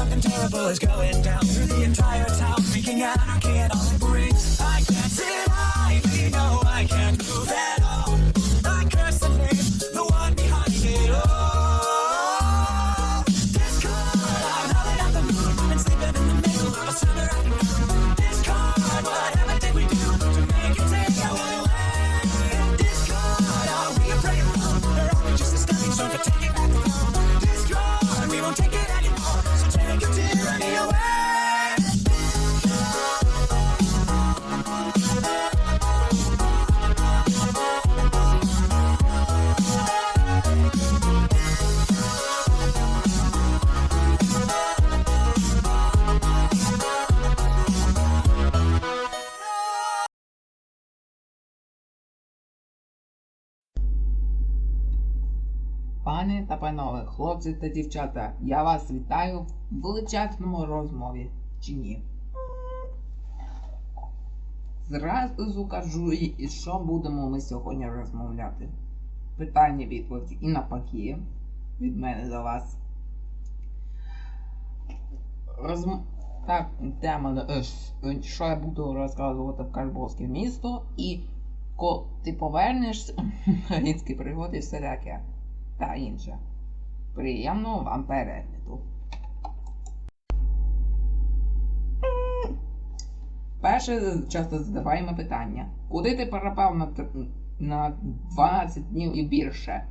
Something terrible is going down through the entire town, freaking out. I can't all Пане та панове, хлопці та дівчата, я вас вітаю в величезному розмові, чи ні? Зразу кажу, і що будемо ми сьогодні розмовляти. Питання відповіді і навпаки від мене до вас. Розм... Так, тема, е, що я буду розказувати в Карбовське місто, і коли ти повернешся, українські пригоди все таке та інше. Приємного вам перегляду. Перше часто задаваємо питання. Куди ти пропав на, на 12 днів і більше?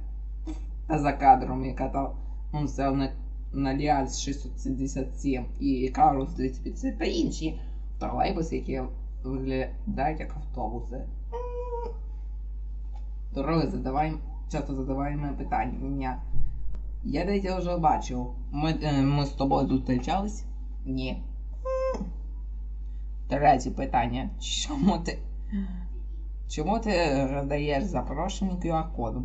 Та за кадром, яка там ну, це на, на Ліаз 677 і Карус 250 та інші тролейбуси, які виглядають як автобуси. Друге, задаваємо, часто задаваємо питання. Я десь вже бачив. Ми, е, ми з тобою зустрічались? Ні. Третє питання. Чому ти. Чому ти роздаєш запрошення QR-кодом?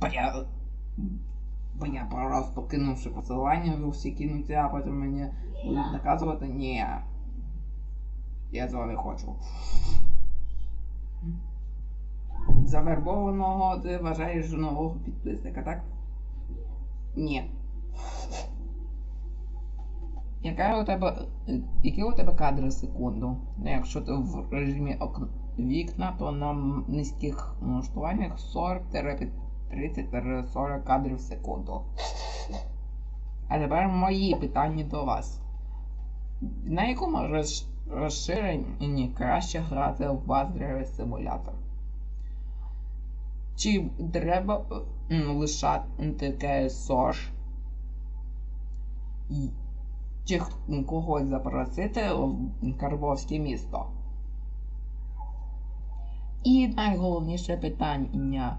Бо я. Бо я просто кинувши посилання, ви всі кинуті, а потім мені будуть наказувати? Ні. Я цього не хочу. Завербованого ти вважаєш нового підписника, так? Ні. Яка у тебе. Які у тебе кадри секунду? Ну, Якщо ти в режимі вікна, то на низьких налаштуваннях 40-30-40 кадрів в секунду. А тепер мої питання до вас. На якому розширенні краще грати в Баздревий симулятор? Чи треба лишати КСОш? І- Чи когось запросити в Карбовське місто? І найголовніше питання.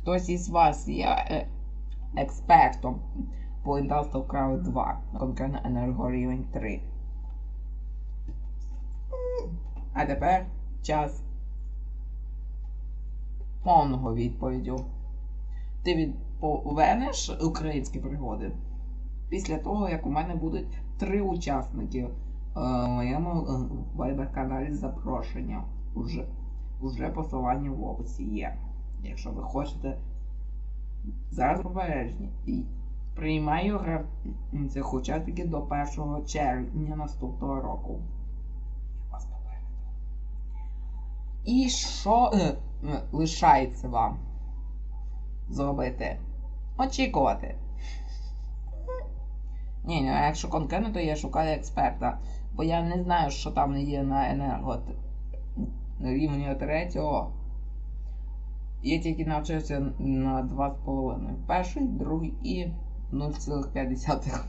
Хтось із вас є е, експертом по Industrial Crowd 2, конкретно енергорівень 3. А тепер час повного відповідю. Ти повернеш українські пригоди після того, як у мене будуть три учасники е, в моєму е, вайбер-каналі запрошення. Уже, уже посилання в описі є. Якщо ви хочете зараз обережні. І приймаю цих учасників до 1 червня наступного року. Я вас попереду. І що е, е, лишається вам зробити? Очікувати. Ні, ну, а якщо конкретно, то я шукаю експерта. Бо я не знаю, що там є на енерго т- рівні третього. Я тільки навчився на 2,5. Перший, другий і 0,5.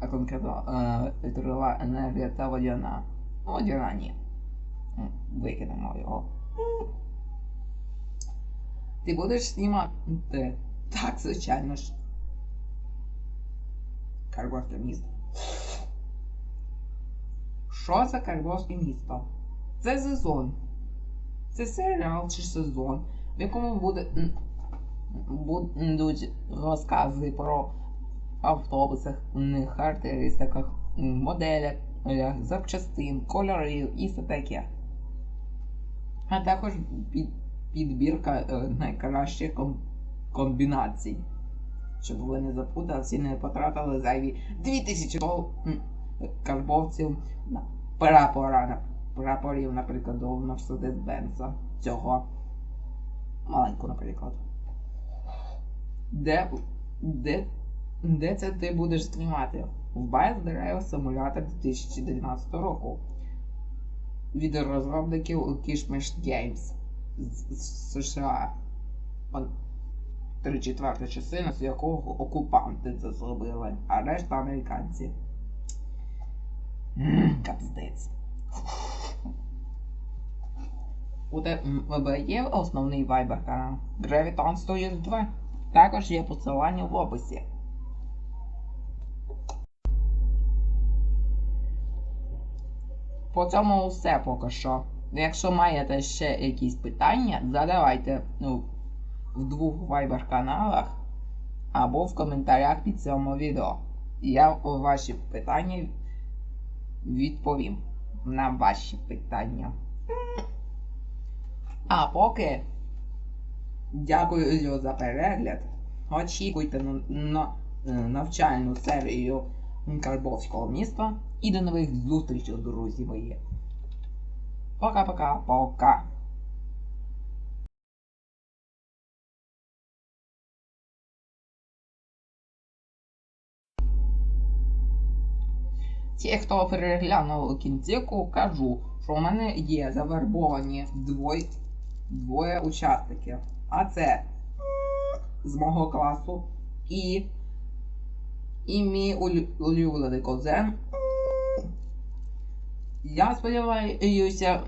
А конкретно е, вітрова енергія та водяна. Ну, Водяна ні. Викинемо його. Ти будеш знімати? Так, звичайно ж. Карбовське місто. Що за Карбовське місто? Це сезон. Це серіал чи сезон, в якому буде, будуть розкази про автобусах, характеристиках, моделях, запчастин, кольорів і все таке. А також під, підбірка е, найкращих ком- комбінацій. щоб ви не запуталися і не потратили зайві 2000 карбовців на прапора, на прапорів, наприклад, до Мерседес-Бенца. Цього. Маленьку, наприклад. Де, де, де це ти будеш знімати? В Bias Drive Simulator 2019 року. Від розробників Kishmish Games з, США. Три четверта частина, з якого окупанти це зробили, а решта американці. Капздець. У тебе є основний Viber канал Graviton 102. Також є посилання в описі. По цьому все поки що. Якщо маєте ще якісь питання, задавайте ну, в двох Viber каналах або в коментарях під цьому відео. Я ваші питання відповім на ваші питання. А поки дякую за перегляд. Очікуйте на, е, навчальну серію Карбовського міста. І до нових зустрічей, друзі мої. Пока-пока-пока. Ті, хто переглянув кінцівку, кажу, що у мене є завербовані двоє, двоє учасників. А це з мого класу і, і мій улюблений козен. Я сподіваюся,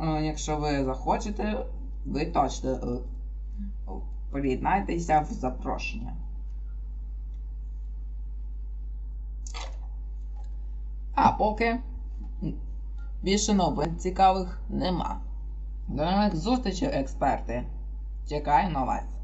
е, якщо ви захочете, ви точно е, приєднайтеся в запрошення. А поки більше новин цікавих нема. До нових зустрічей, експерти. Чекаю на вас.